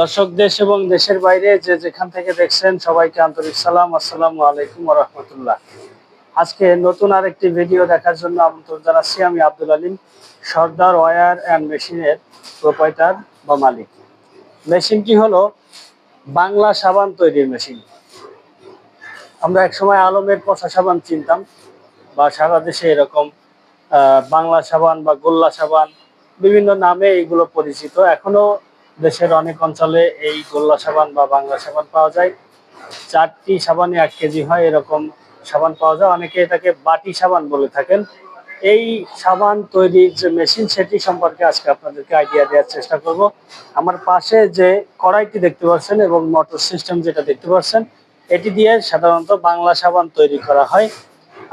দর্শক দেশ এবং দেশের বাইরে যে যেখান থেকে দেখছেন সবাইকে আন্তরিক সালাম, আসসালামু আলাইকুম রহমতুল্লাহ। আজকে নতুন আরেকটি ভিডিও দেখার জন্য আমন্ত্রণ জানাচ্ছি আমি আব্দুল আলিম, সর্দার ওয়ার অ্যান্ড মেশিনের প্রোপাইটার বা মালিক। মেশিনটি হলো বাংলা সাবান তৈরির মেশিন। আমরা একসময় আলমের পচা সাবান চিনতাম বা সারা দেশে এরকম বাংলা সাবান বা গোল্লা সাবান বিভিন্ন নামে এইগুলো পরিচিত। এখনও দেশের অনেক অঞ্চলে এই গোল্লা সাবান বা বাংলা সাবান পাওয়া যায়। চারটি সাবানে এক কেজি হয়, এরকম সাবান পাওয়া যায়। অনেকে এটাকে বাটি সাবান বলে থাকেন। এই সাবান তৈরির যে মেশিন, সেটি সম্পর্কে আজকে আপনাদেরকে আইডিয়া দেওয়ার চেষ্টা করব। আমার পাশে যে কড়াইটি দেখতে পাচ্ছেন এবং মোটর সিস্টেম যেটা দেখতে পাচ্ছেন, এটি দিয়ে সাধারণত বাংলা সাবান তৈরি করা হয়।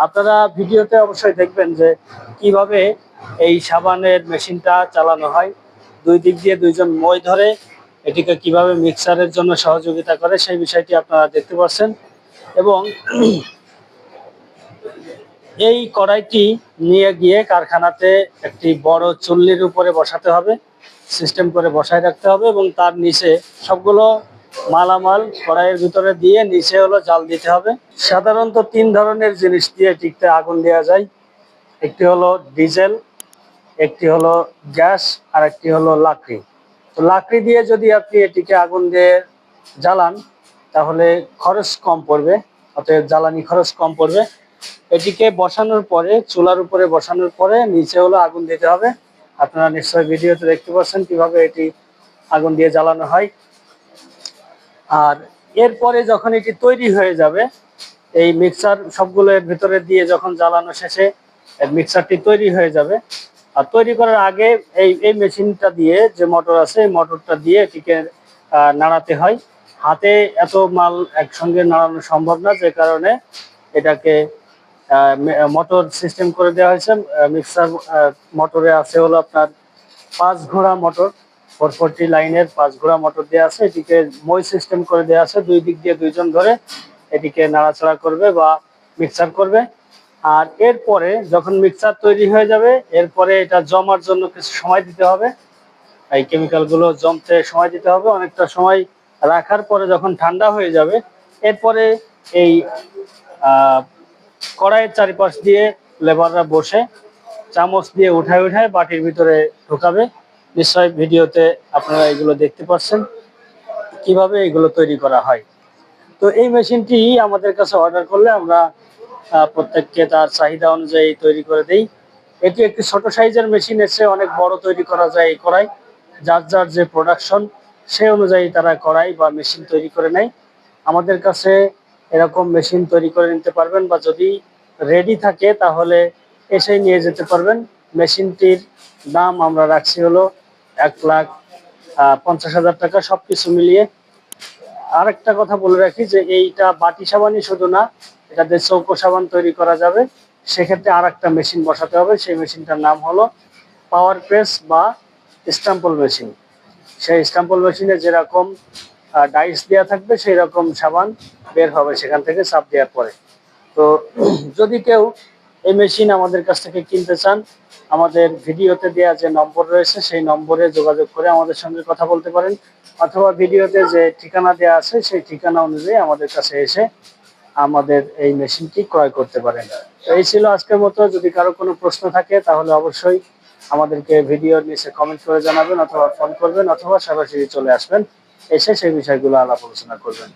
আপনারা ভিডিওতে অবশ্যই দেখবেন যে কীভাবে এই সাবানের মেশিনটা চালানো হয়। দুই দিক দিয়ে দুইজন মই ধরে এটিকে কীভাবে মিক্সারের জন্য সহযোগিতা করে সেই বিষয়টি আপনারা দেখতে পাচ্ছেন। এবং এই কড়াইটি নিয়ে গিয়ে কারখানাতে একটি বড় চুল্লির উপরে বসাতে হবে, সিস্টেম করে বসায় রাখতে হবে এবং তার নিচে সবগুলো মালামাল কড়াইয়ের ভিতরে দিয়ে নিচে হলো জাল দিতে হবে। সাধারণত তিন ধরনের জিনিস দিয়ে টিকতে আগুন দেওয়া যায়। একটি হলো ডিজেল একটি হলো গ্যাস আর একটি হলো লাকড়ি। তো লাকড়ি দিয়ে যদি আপনি এটিকে আগুন দিয়ে জ্বালান, তাহলে খরচ কম পড়বে, অতএব জ্বালানি খরচ কম পড়বে। এটিকে বসানোর পরে, চুলার উপরে বসানোর পরে নিচে হলো আগুন দিতে হবে। আপনারা নিশ্চয়ই ভিডিওতে দেখতে পাচ্ছেন কীভাবে এটি আগুন দিয়ে জ্বালানো হয়। আর এরপরে যখন এটি তৈরি হয়ে যাবে, এই মিক্সার সবগুলো এর ভিতরে দিয়ে যখন জ্বালানো শেষে মিক্সারটি তৈরি হয়ে যাবে আর তৈরি করার আগে এই এই মেশিনটা দিয়ে যে মোটর আছে, এই মোটরটা দিয়ে এটিকে নাড়াতে হয়। হাতে এত মাল একসঙ্গে নাড়ানো সম্ভব না, যে কারণে এটাকে মোটর সিস্টেম করে দেওয়া হয়েছে। মিক্সার মোটরে আছে হলো আপনার পাঁচ ঘোড়া মোটর, ফোর ফোরটি লাইনের পাঁচ ঘোড়া মোটর দেওয়া আছে। এটিকে মই সিস্টেম করে দেওয়া আছে। দুই দিক দিয়ে দুইজন ধরে এটিকে নাড়াচাড়া করবে বা মিক্সার করবে। আর এরপরে যখন মিক্সার তৈরি হয়ে যাবে, এরপরে এটা জমার জন্য কিছু সময় দিতে হবে। এই কেমিক্যালগুলো জমতে সময় দিতে হবে, অনেকটা সময় রাখার পরে যখন ঠান্ডা হয়ে যাবে, এরপরে এই কড়াইয়ের চারিপাশ দিয়ে লেবাররা বসে চামচ দিয়ে উঠায় উঠায় বাটির ভিতরে ঢোকাবে। নিশ্চয় ভিডিওতে আপনারা এগুলো দেখতে পাচ্ছেন কীভাবে এগুলো তৈরি করা হয়। তো এই মেশিনটি আমাদের কাছে অর্ডার করলে আমরা প্রত্যেককে তার চাহিদা অনুযায়ী তৈরি করে দেই। এটি একটি ছোট সাইজের মেশিন এসে অনেক বড় তৈরি করা যায় এই কড়াই। যার যার যে প্রোডাকশন সেই অনুযায়ী তারা কড়াই বা মেশিন তৈরি করে নেয়। আমাদের কাছে এরকম মেশিন তৈরি করে নিতে পারবেন বা যদি রেডি থাকে, তাহলে এসে নিয়ে যেতে পারবেন। মেশিনটির দাম আমরা রাখছি হলো এক লাখ পঞ্চাশ হাজার টাকা সবকিছু মিলিয়ে। আরেকটা কথা বলে রাখি যে এইটা বাটি সাবানই শুধু না এটাতে চৌকো সাবান তৈরি করা যাবে, সেক্ষেত্রে আর একটা মেশিন বসাতে হবে। সেই মেশিনটার নাম হলো পাওয়ার প্রেস বা স্টাম্পল মেশিন। সেই স্টাম্পল মেশিনে যেরকম ডাইস দেওয়া থাকবে সেই রকম সাবান বের হবে সেখান থেকে চাপ দেওয়ার পরে। তো যদি কেউ এই মেশিন আমাদের কাছ থেকে কিনতে চান, আমাদের ভিডিওতে দেওয়া যে নম্বর রয়েছে, সেই নম্বরে যোগাযোগ করে আমাদের সঙ্গে কথা বলতে পারেন। অথবা ভিডিওতে যে ঠিকানা দেওয়া আছে, সেই ঠিকানা অনুযায়ী আমাদের কাছে এসে আমাদের এই মেশিনটি ক্রয় করতে পারেন। তো এই ছিল আজকের মতো। যদি কারও কোনো প্রশ্ন থাকে, তাহলে অবশ্যই আমাদেরকে ভিডিওর নিচে কমেন্ট করে জানাবেন অথবা ফোন করবেন, অথবা সরাসরি চলে আসবেন। এসে সেই বিষয়গুলো আলাপ আলোচনা করবেন।